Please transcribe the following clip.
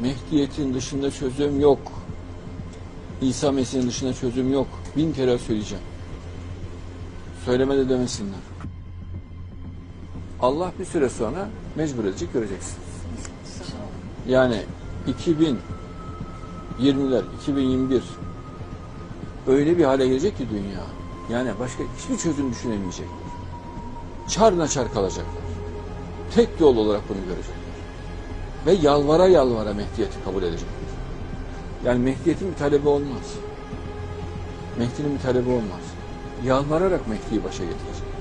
Mehdiyet'in dışında çözüm yok. İsa Mesih'in dışında çözüm yok. Bin kere söyleyeceğim. Söylemede demesinler. Allah bir süre sonra mecbur edecek göreceksiniz. Yani 2020'ler, 2021 öyle bir hale gelecek ki dünya. Yani başka hiçbir çözüm düşünemeyecekler. Çar kalacaklar. Tek yol olarak bunu görecekler. Ve yalvara yalvara Mehdiyet'i kabul edecekler. Yani Mehdiyet'in bir talebi olmaz. Mehdi'nin bir talebi olmaz. Yalvararak Mehdi'yi başa getirecek.